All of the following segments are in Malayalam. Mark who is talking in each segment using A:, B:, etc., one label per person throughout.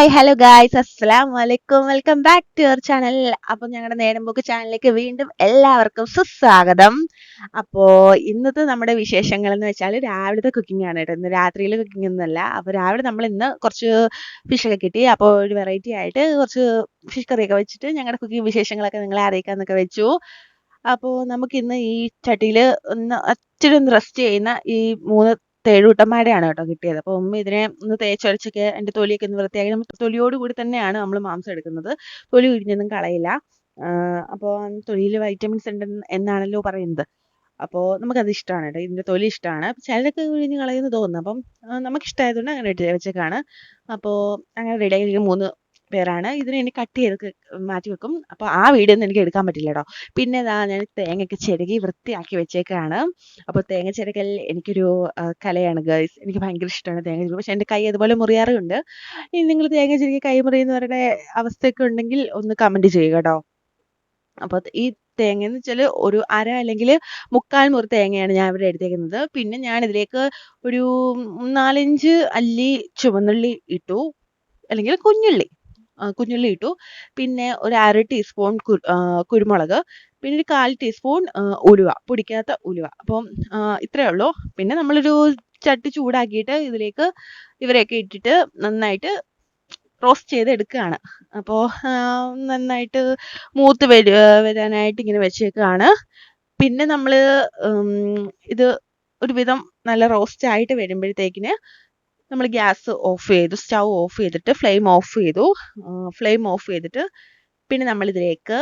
A: ഹായ് ഹലോ ഗായ്സ് അസ്സലാം വലൈക്കും welcome back to your channel അപ്പൊ ഞങ്ങളുടെ നേരമ്പോക്ക് ചാനലിലേക്ക് വീണ്ടും എല്ലാവർക്കും സുസ്വാഗതം. അപ്പോ ഇന്നത്തെ നമ്മുടെ വിശേഷങ്ങൾ എന്ന് വെച്ചാൽ രാവിലത്തെ കുക്കിംഗ് ആണ് കേട്ടോ. ഇന്ന് രാത്രിയിലെ കുക്കിംഗ് ഒന്നുമല്ല. അപ്പൊ രാവിലെ നമ്മൾ ഇന്ന് കുറച്ച് ഫിഷൊക്കെ കിട്ടി. അപ്പോൾ ഒരു വെറൈറ്റി ആയിട്ട് കുറച്ച് ഫിഷ് കറിയൊക്കെ വെച്ചിട്ട് ഞങ്ങളുടെ കുക്കിംഗ് വിശേഷങ്ങളൊക്കെ നിങ്ങളെ അറിയിക്കാന്നൊക്കെ വെച്ചു. അപ്പോൾ നമുക്കിന്ന് ഈ ചട്ടിയിൽ ഒന്ന് അച്ചിരി ഒന്ന് റെസ്റ്റ് ചെയ്യുന്ന ഈ മൂന്ന് തേഴൂട്ടന്മാരെയാണ് കേട്ടോ കിട്ടിയത്. അപ്പോൾ ഉമ്മ ഇതിനെ ഒന്ന് തേച്ചൊരച്ചൊക്കെ അതിന്റെ തൊലിയൊക്കെ ഒന്ന് വൃത്തിയാക്കി. നമ്മൾ തൊലിയോട് കൂടി തന്നെയാണ് നമ്മൾ മാംസം എടുക്കുന്നത്. തൊലി ഉരിഞ്ഞൊന്നും കളയില്ല. അപ്പോൾ തൊലിയിൽ വൈറ്റമിൻസ് ഉണ്ട് എന്നാണല്ലോ പറയുന്നത്. അപ്പോൾ നമുക്കത് ഇഷ്ടമാണ് കേട്ടോ. ഇതിന്റെ തൊലി ഇഷ്ടമാണ് ചിലരൊക്കെ ഉരിഞ്ഞ് കളയുന്നു തോന്നുന്നു. അപ്പം നമുക്ക് ഇഷ്ടമായതുകൊണ്ട് അങ്ങനെ വെച്ചേക്കാണ്. അപ്പോൾ അങ്ങനെ റെഡിയാക്കി മൂന്ന് പേരാണ്. ഇതിനെ ഇനി കട്ട് ചെയ്ത് മാറ്റി വെക്കും. അപ്പോൾ ആ വീഡിയോ ഒന്നും എനിക്ക് എടുക്കാൻ പറ്റില്ല കേട്ടോ പിന്നെ ഇതാ ഞാൻ തേങ്ങയൊക്കെ ചിരകി വൃത്തിയാക്കി വെച്ചേക്കാണ്. അപ്പോൾ തേങ്ങ ചിരകൽ എനിക്കൊരു കലയാണ് ഗേൾസ് എനിക്ക് ഭയങ്കര ഇഷ്ടമാണ് തേങ്ങ ചിരകൽ. പക്ഷേ എന്റെ കൈ അതുപോലെ മുറിയാറുണ്ട്. ഇനി നിങ്ങൾ തേങ്ങ ചിരകി കൈ മുറിയുന്നവരുടെ അവസ്ഥയൊക്കെ ഉണ്ടെങ്കിൽ ഒന്ന് കമന്റ് ചെയ്യുക കേട്ടോ അപ്പോൾ ഈ തേങ്ങ എന്ന് വെച്ചാൽ ഒരു അര അല്ലെങ്കിൽ മുക്കാൽ മുറി തേങ്ങയാണ് ഞാൻ ഇവിടെ എടുത്തേക്കുന്നത്. പിന്നെ ഞാൻ ഇതിലേക്ക് ഒരു നാലഞ്ച് അല്ലി ചുവന്നുള്ളി ഇട്ടു. അല്ലെങ്കിൽ കുഞ്ഞുള്ളി. കുഞ്ഞുള്ളി ഇട്ടു. പിന്നെ ഒരു അര ടീസ്പൂൺ കുരുമുളക്. പിന്നെ ഒരു കാൽ ടീസ്പൂൺ ഉലുവ പൊടിക്കാത്ത ഉലുവ. അപ്പം ഇത്രയേ ഉള്ളൂ. പിന്നെ നമ്മളൊരു ചട്ടി ചൂടാക്കിയിട്ട് ഇതിലേക്ക് ഇവരെയൊക്കെ ഇട്ടിട്ട് നന്നായിട്ട് റോസ്റ്റ് ചെയ്ത് എടുക്കുകയാണ് അപ്പോൾ നന്നായിട്ട് മൂത്ത് വരു വരാനായിട്ട് ഇങ്ങനെ വെച്ചേക്കുകയാണ്. പിന്നെ നമ്മൾ ഇത് ഒരുവിധം നല്ല റോസ്റ്റ് ആയിട്ട് വരുമ്പോഴത്തേക്കിന് നമ്മൾ ഗ്യാസ് ഓഫ് ചെയ്തു സ്റ്റൗ ഓഫ് ചെയ്തിട്ട് ഫ്ലെയിം ഓഫ് ചെയ്തു. ഫ്ലെയിം ഓഫ് ചെയ്തിട്ട് പിന്നെ നമ്മൾ ഇതിലേക്ക്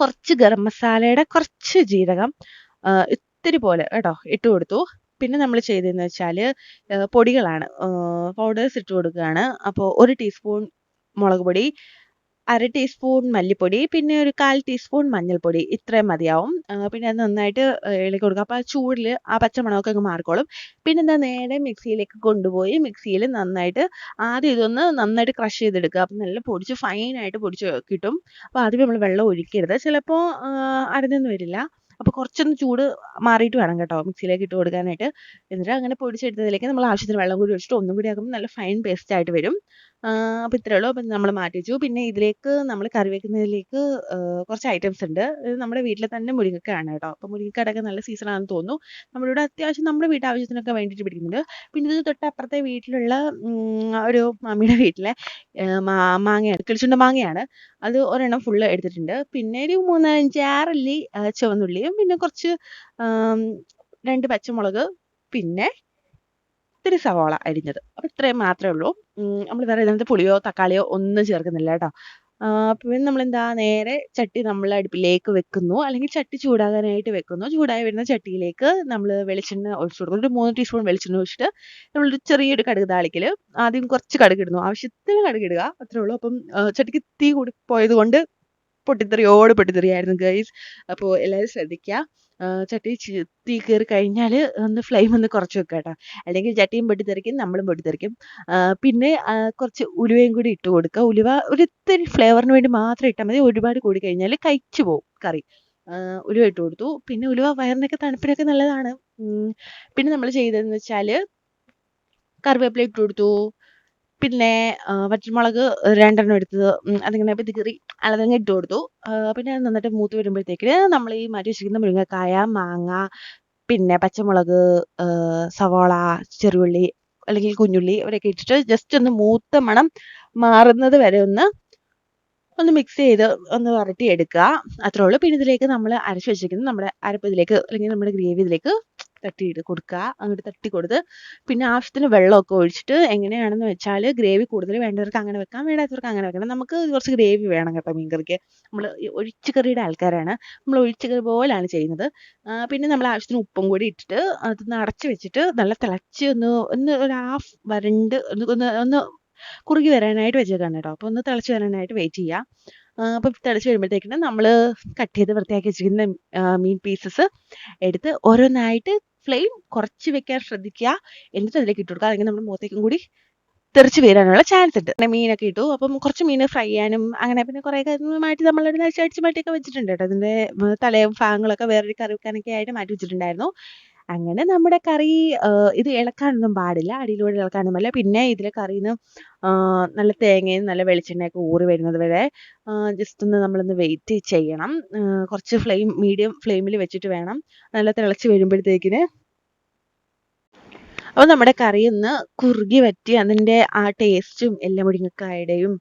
A: കുറച്ച് ഗരം മസാലയുടെ കുറച്ച് ജീരകം ഇത്തിരി പോലെ കേട്ടോ ഇട്ട് കൊടുത്തു. പിന്നെ നമ്മൾ ചെയ്തതെന്ന് വെച്ചാൽ പൊടികളാണ്. പൗഡേഴ്സ് ഇട്ട് കൊടുക്കുകയാണ്. അപ്പോൾ ഒരു ടീസ്പൂൺ മുളക് പൊടി അര ടീസ്പൂൺ മല്ലിപ്പൊടി പിന്നെ ഒരു കാൽ ടീസ്പൂൺ മഞ്ഞൾപ്പൊടി. ഇത്രയും മതിയാവും. പിന്നെ അത് നന്നായിട്ട് ഇളക്കി കൊടുക്കുക. അപ്പോൾ ആ ചൂടിൽ ആ പച്ചമണമൊക്കെ അങ്ങ് മാറിക്കോളും. പിന്നെ എന്താ നേരെ മിക്സിയിലേക്ക് കൊണ്ടുപോയി മിക്സിയിൽ നന്നായിട്ട് ആദ്യം ഇതൊന്ന് നന്നായിട്ട് ക്രഷ് ചെയ്തെടുക്കുക. അപ്പം നല്ല പൊടിച്ച് ഫൈനായിട്ട് പൊടിച്ച് കിട്ടും. അപ്പോൾ ആദ്യം നമ്മൾ വെള്ളം ഒഴിക്കരുത്. ചിലപ്പോൾ അരഞ്ഞൊന്നും വരില്ല. അപ്പോൾ കുറച്ചൊന്ന് ചൂട് മാറിയിട്ട് വേണം കേട്ടോ മിക്സിയിലേക്ക് ഇട്ട് കൊടുക്കാനായിട്ട്. എന്നിട്ട് അങ്ങനെ പൊടിച്ചെടുത്തതിലേക്ക് നമ്മൾ ആവശ്യത്തിന് വെള്ളം കൂടി ഒഴിച്ചിട്ട് ഒന്നും കൂടി ആക്കുമ്പോൾ നല്ല ഫൈൻ പേസ്റ്റ് ആയിട്ട് വരും. അപ്പോൾ ഇത്രയേ ഉള്ളൂ. അപ്പം നമ്മൾ മാറ്റി വെച്ചു പിന്നെ ഇതിലേക്ക് നമ്മൾ കറി വെക്കുന്നതിലേക്ക് കുറച്ച് ഐറ്റംസ് ഉണ്ട്. ഇത് നമ്മുടെ വീട്ടിൽ തന്നെ മുരിങ്ങക്കാണ് കേട്ടോ. അപ്പോൾ മുരിങ്ങക്കടൊക്കെ നല്ല സീസണാണെന്ന് തോന്നുന്നു. നമ്മളിവിടെ അത്യാവശ്യം നമ്മുടെ വീട്ടാവശ്യത്തിനൊക്കെ വേണ്ടിയിട്ട് പിടിക്കുന്നുണ്ട്. പിന്നെ ഇത് തൊട്ടപ്പുറത്തെ വീട്ടിലുള്ള ഒരു മമ്മിയുടെ വീട്ടിലെ മാങ്ങയാണ്. കിളിച്ചുണ്ട മാങ്ങയാണ്. അത് ഒരെണ്ണം ഫുള്ള് എടുത്തിട്ടുണ്ട്. പിന്നെ ഒരു മൂന്നഞ്ച് ആറല്ലി ചുവന്നുള്ളിയും പിന്നെ കുറച്ച് രണ്ട് പച്ചമുളക് പിന്നെ ഇത്തിരി സവാള അരിഞ്ഞത്. അപ്പോൾ ഇത്രയും മാത്രമേ ഉള്ളൂ. നമ്മൾ വേറെ ഇതിനകത്ത് പുളിയോ തക്കാളിയോ ഒന്നും ചേർക്കുന്നില്ല കേട്ടോ. പിന്നെ നമ്മൾ എന്താ നേരെ ചട്ടി നമ്മൾ അടുപ്പിലേക്ക് വെക്കുന്നു. അല്ലെങ്കിൽ ചട്ടി ചൂടാകാനായിട്ട് വെക്കുന്നു. ചൂടായി വരുന്ന ചട്ടിയിലേക്ക് നമ്മൾ വെളിച്ചെണ്ണ ഒഴിച്ചു കൊടുക്കുന്നു. ഒരു മൂന്ന് ടീസ്പൂൺ വെളിച്ചെണ്ണ ഒഴിച്ചിട്ട് നമ്മളൊരു ചെറിയൊരു കടുക് താളിക്കൽ ആദ്യം കുറച്ച് കടുക് ഇടുന്നു. ആവശ്യത്തിന് കടുക് ഇടുക. അത്രേ ഉള്ളൂ. അപ്പം ചട്ടിക്ക് തീ കൂടി പോയത് കൊണ്ട് പൊട്ടിത്തെറിയോട് പൊട്ടിത്തെറിയായിരുന്നു ഗൈസ് അപ്പോൾ എല്ലാവരും ശ്രദ്ധിക്കുക ചട്ടി തീ കയറി കഴിഞ്ഞാൽ ഒന്ന് ഫ്ലെയിം ഒന്ന് കുറച്ച് വെക്കുക കേട്ടോ. അല്ലെങ്കിൽ ചട്ടിയും പൊട്ടിത്തെറിക്കും നമ്മളും പൊട്ടിത്തെറിക്കും. പിന്നെ കുറച്ച് ഉലുവയും കൂടി ഇട്ട് കൊടുക്കുക ഉലുവ ഒരു ഇത്തിരി ഫ്ലേവറിന് വേണ്ടി മാത്രം ഇട്ടാൽ മതി. ഒരുപാട് കൂടി കഴിഞ്ഞാൽ കഴിച്ചു പോകും കറി. ഉലുവ ഇട്ട് കൊടുത്തു. പിന്നെ ഉലുവ വയറിനൊക്കെ തണുപ്പിനൊക്കെ നല്ലതാണ്. പിന്നെ നമ്മൾ ചെയ്തതെന്ന് വെച്ചാൽ കറിവേപ്പില ഇട്ട് കൊടുത്തു. പിന്നെ പച്ചമുളക് രണ്ടെണ്ണം എടുത്തത് അതിങ്ങനെ പിതികറി അളതങ്ങ ഇട്ട് കൊടുത്തു. പിന്നെ നന്നായിട്ട് മൂത്ത് വരുമ്പോഴത്തേക്കിന് നമ്മൾ ഈ മാറ്റി വെച്ചിരിക്കുന്ന മുരിങ്ങക്കായ മാങ്ങ പിന്നെ പച്ചമുളക് സവാള ചെറുള്ളി അല്ലെങ്കിൽ കുഞ്ഞുള്ളി അവരൊക്കെ ഇട്ടിട്ട് ജസ്റ്റ് ഒന്ന് മൂത്ത മണം മാറുന്നത് വരെ ഒന്ന് ഒന്ന് മിക്സ് ചെയ്ത് ഒന്ന് വരട്ടി എടുക്കുക അത്രേ ഉള്ളൂ. പിന്നെ ഇതിലേക്ക് നമ്മൾ അരച്ച് വെച്ചിരിക്കുന്നത് നമ്മുടെ അരപ്പ് ഇതിലേക്ക് അല്ലെങ്കിൽ നമ്മുടെ ഗ്രേവി ഇതിലേക്ക് തട്ടിയിട്ട് കൊടുക്കുക അങ്ങോട്ട് തട്ടി കൊടുത്ത് പിന്നെ ആവശ്യത്തിന് വെള്ളമൊക്കെ ഒഴിച്ചിട്ട് എങ്ങനെയാണെന്ന് വെച്ചാൽ ഗ്രേവി കൂടുതൽ വേണ്ടവർക്ക് അങ്ങനെ വെക്കാം വേണ്ടാത്തവർക്ക് അങ്ങനെ വെക്കണം നമുക്ക് കുറച്ച് ഗ്രേവി വേണം കേട്ടോ മീൻ കറിക്ക് നമ്മൾ ഒഴിച്ച് കറിയുടെ ആൾക്കാരാണ്. നമ്മൾ ഒഴിച്ച് കറി പോലെയാണ് ചെയ്യുന്നത് പിന്നെ നമ്മൾ ആവശ്യത്തിന് ഉപ്പും കൂടി ഇട്ടിട്ട് അതൊന്ന് അടച്ച് വെച്ചിട്ട് നല്ല തിളച്ച് ഒന്ന് ഒന്ന് ഒരു ഹാഫ് വരണ്ട് ഒന്ന് ഒന്ന് കുറുകി വരാനായിട്ട് വെച്ചേക്കാണ് കേട്ടോ. അപ്പോൾ ഒന്ന് തിളച്ച് വരാനായിട്ട് വെയിറ്റ് ചെയ്യുക അപ്പൊ തിളച്ച് വരുമ്പോഴത്തേക്കിന് നമ്മൾ കട്ട് ചെയ്ത് വൃത്തിയാക്കി വെച്ചിരിക്കുന്ന മീൻ പീസസ് എടുത്ത് ഓരോന്നായിട്ട് ഫ്ലെയിം കുറച്ച് വെക്കാൻ ശ്രദ്ധിക്കുക. എന്നിട്ട് അതിലേക്ക് ഇട്ട് കൊടുക്കുക അല്ലെങ്കിൽ നമ്മുടെ മുഖത്തേക്കും കൂടി തെറിച്ച് വീഴാനുള്ള ചാൻസ് ഉണ്ട്. പിന്നെ മീനൊക്കെ ഇട്ടു. അപ്പം കുറച്ച് മീൻ ഫ്രൈ ചെയ്യാനും അങ്ങനെ പിന്നെ കുറേ മാറ്റി നമ്മളൊരു അടിച്ച് മാറ്റിയൊക്കെ വെച്ചിട്ടുണ്ട് കേട്ടോ. അതിന്റെ തലയും ഭാഗങ്ങളൊക്കെ വേറൊരു കറി വെക്കാനൊക്കെ ആയിട്ട് മാറ്റി വെച്ചിട്ടുണ്ടായിരുന്നു. അങ്ങനെ നമ്മുടെ കറി ഇത് ഇളക്കാനൊന്നും പാടില്ല. അടിയിലൂടെ ഇളക്കാനൊന്നും പാടില്ല. പിന്നെ ഇതിലെ കറിയിൽ നിന്ന് നല്ല തേങ്ങയും നല്ല വെളിച്ചെണ്ണയൊക്കെ ഊറി വരുന്നത് വരെ ജസ്റ്റ് ഒന്ന് നമ്മളൊന്ന് വെയിറ്റ് ചെയ്യണം. കുറച്ച് ഫ്ലെയിം മീഡിയം ഫ്ലെയിമിൽ വെച്ചിട്ട് വേണം. നല്ല തിളച്ച് വരുമ്പോഴത്തേക്കിന്. അപ്പോൾ നമ്മുടെ കറി ഒന്ന് കുറുകി വറ്റി അതിന്റെ ആ ടേസ്റ്റും എല്ലാം മുരിങ്ങക്കായുടെയും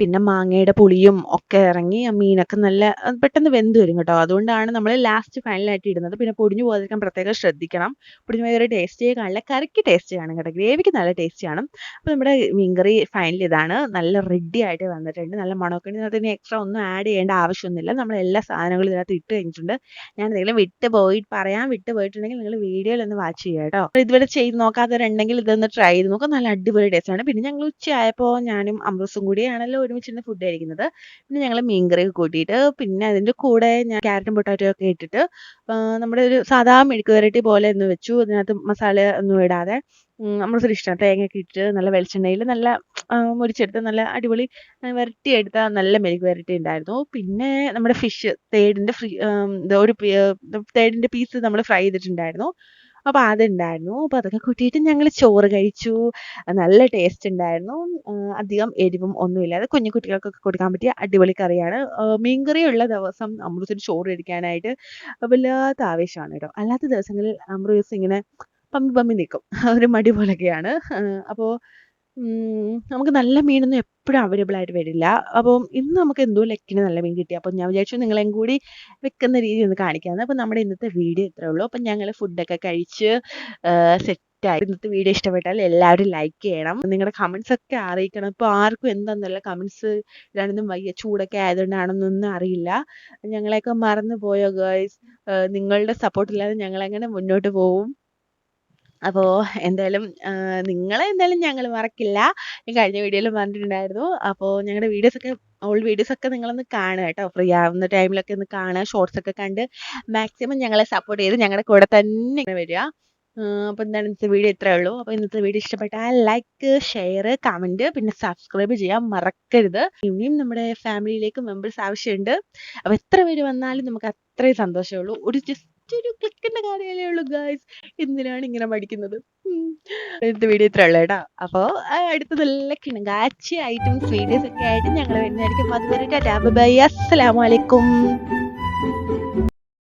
A: പിന്നെ മാങ്ങയുടെ പുളിയും ഒക്കെ ഇറങ്ങി ആ മീനൊക്കെ നല്ല പെട്ടെന്ന് വെന്ത് വരും കേട്ടോ. അതുകൊണ്ടാണ് നമ്മൾ ലാസ്റ്റ് ഫൈനലായിട്ട് ഇടുന്നത്. പിന്നെ പൊടിഞ്ഞു പോകാതിരിക്കാൻ പ്രത്യേകം ശ്രദ്ധിക്കണം. പൊടിഞ്ഞു പോയ ഒരു ടേസ്റ്റേ കാണില്ല കറിക്ക് ടേസ്റ്റ് കാണും കേട്ടോ. ഗ്രേവിക്ക് നല്ല ടേസ്റ്റ് കാണും. അപ്പോൾ നമ്മുടെ മീൻകറി ഫൈനൽ ഇതാണ്. നല്ല റെഡി ആയിട്ട് വന്നിട്ടുണ്ട്. നല്ല മണമൊക്കെ ഇതിനകത്ത് എക്സ്ട്രാ ഒന്നും ആഡ് ചെയ്യേണ്ട ആവശ്യമൊന്നുമില്ല. നമ്മൾ എല്ലാ സാധനങ്ങളും ഇതിനകത്ത് ഇട്ട് കഴിഞ്ഞിട്ടുണ്ട്. ഞാൻ എന്തെങ്കിലും വിട്ട് പോയി പറയാൻ വിട്ട് പോയിട്ടുണ്ടെങ്കിൽ നിങ്ങൾ വീഡിയോയിൽ ഒന്ന് വാച്ച് ചെയ്യുക കേട്ടോ. ഇതുവരെ ചെയ്ത് നോക്കാത്തവരുണ്ടെങ്കിൽ ഇതൊന്ന് ട്രൈ ചെയ്ത് നോക്കാം. നല്ല അടിപൊളി ടേസ്റ്റ് ആണ്. പിന്നെ ഞങ്ങൾ ഉച്ചയായപ്പോൾ ഞാനും അമൃസും കൂടിയാണല്ലോ ഒരുമിച്ചിരുന്ന് ഫുഡ് കഴിക്കുന്നത്. പിന്നെ ഞങ്ങൾ മീൻകറി കൂട്ടിയിട്ട് പിന്നെ അതിന്റെ കൂടെ ഞാൻ ക്യാരറ്റും പൊട്ടാറ്റോ ഒക്കെ ഇട്ടിട്ട് നമ്മുടെ ഒരു സാധാ മെഴുക്ക് വരട്ടി പോലെ ഒന്ന് വെച്ചു. അതിനകത്ത് മസാല ഒന്നും ഇടാതെ അമൃതത്തിന് തേങ്ങ തേങ്ങയൊക്കെ ഇട്ട് നല്ല വെളിച്ചെണ്ണയിൽ നല്ല മുരിച്ചെടുത്ത് നല്ല അടിപൊളി വരട്ടി വരട്ടിയെടുത്ത നല്ല മെഴുക്ക് വരട്ടി ഉണ്ടായിരുന്നു. പിന്നെ നമ്മുടെ ഫിഷ് തേടിന്റെ ഫ്രീ ഒരു തേടിന്റെ പീസ് നമ്മൾ ഫ്രൈ ചെയ്തിട്ടുണ്ടായിരുന്നു. അപ്പോൾ അതുണ്ടായിരുന്നു. അപ്പോൾ അതൊക്കെ കൂട്ടിയിട്ട് ഞങ്ങൾ ചോറ് കഴിച്ചു. നല്ല ടേസ്റ്റ് ഉണ്ടായിരുന്നു. അധികം എരിവും ഒന്നുമില്ലാതെ കുഞ്ഞു കുട്ടികൾക്കൊക്കെ കൊടുക്കാൻ പറ്റിയ അടിപൊളി കറിയാണ്. ആ, മീൻകറി ഉള്ള ദിവസം അമൃതത്തിന് ചോറ് കഴിക്കാനായിട്ട് വല്ലാത്ത ആവേശമാണ് കേട്ടോ. അല്ലാത്ത ദിവസങ്ങളിൽ അമൃത ഇങ്ങനെ പമ്പി പമ്പി നിൽക്കും ഒരു മടി പോലൊക്കെയാണ്. അപ്പോൾ നമുക്ക് നല്ല മീനൊന്നും എപ്പോഴും അവൈലബിൾ ആയിട്ട് വരില്ല. അപ്പം ഇന്ന് നമുക്ക് എന്തോ ലക്കിന് നല്ല മീൻ കിട്ടി. അപ്പം ഞാൻ വിചാരിച്ചു നിങ്ങളെയും കൂടി വെക്കുന്ന രീതി ഒന്ന് കാണിക്കാമെന്ന് അപ്പം നമ്മുടെ ഇന്നത്തെ വീഡിയോ ഇത്രേ ഉള്ളൂ. അപ്പം ഞങ്ങൾ ഫുഡൊക്കെ കഴിച്ച് സെറ്റായി ഇന്നത്തെ വീഡിയോ ഇഷ്ടപ്പെട്ടാൽ എല്ലാവരും ലൈക്ക് ചെയ്യണം. നിങ്ങളുടെ കമൻസ് ഒക്കെ അറിയിക്കണം. ഇപ്പോൾ ആർക്കും എന്താണെന്നല്ല കമൻസ് ഇടാനൊന്നും വയ്യ. ചൂടൊക്കെ ആയതുകൊണ്ടാണെന്നൊന്നും അറിയില്ല. ഞങ്ങളെയൊക്കെ മറന്നു പോയോ ഗേൾസ് നിങ്ങളുടെ സപ്പോർട്ട് ഇല്ലാതെ ഞങ്ങളെങ്ങനെ മുന്നോട്ട് പോവും? അപ്പോൾ എന്തായാലും നിങ്ങളെ എന്തായാലും ഞങ്ങൾ മറക്കില്ല. ഞാൻ കഴിഞ്ഞ വീഡിയോയിൽ പറഞ്ഞിട്ടുണ്ടായിരുന്നു. അപ്പോൾ ഞങ്ങളുടെ വീഡിയോസ് വീഡിയോസൊക്കെ ഓൾഡ് വീഡിയോസൊക്കെ നിങ്ങളൊന്ന് കാണുക കേട്ടോ. ഫ്രീ ആവുന്ന ടൈമിലൊക്കെ ഒന്ന് കാണുക. ഷോർട്സ് ഒക്കെ കണ്ട് മാക്സിമം ഞങ്ങളെ സപ്പോർട്ട് ചെയ്ത് ഞങ്ങളുടെ കൂടെ തന്നെ ഇങ്ങനെ വരിക. അപ്പോൾ എന്താണ് ഇന്നത്തെ വീഡിയോ ഇത്രയേ ഉള്ളൂ. അപ്പോൾ ഇന്നത്തെ വീഡിയോ ഇഷ്ടപ്പെട്ടാൽ ലൈക്ക് ഷെയർ കമന്റ് പിന്നെ സബ്സ്ക്രൈബ് ചെയ്യാൻ മറക്കരുത്. ഇനിയും നമ്മുടെ ഫാമിലിയിലേക്ക് മെമ്പേഴ്സ് ആവശ്യമുണ്ട്. അപ്പോൾ എത്ര പേര് വന്നാലും നമുക്ക് അത്രയും സന്തോഷമേ ഉള്ളൂ. ഒരു ജസ്റ്റ് ഒരു ക്ലിക്കിന്റെ കാര്യമല്ലേ ഉള്ളൂ ഗായ്സ് എന്തിനാണ് ഇങ്ങനെ മടിക്കുന്നത്? ഇന്നത്തെ വീഡിയോ ഇത്ര ഉള്ളൂ കേട്ടോ. അപ്പോൾ അടുത്ത നല്ല കിണങ്കാച്ചി ഐറ്റംസ് വീഡിയോസ് ഒക്കെ ആയിട്ട് ഞങ്ങൾ വരുന്നതായിരിക്കും. അതുവരെ ടാറ്റാ. ബൈ അസ്സലാമലൈക്കും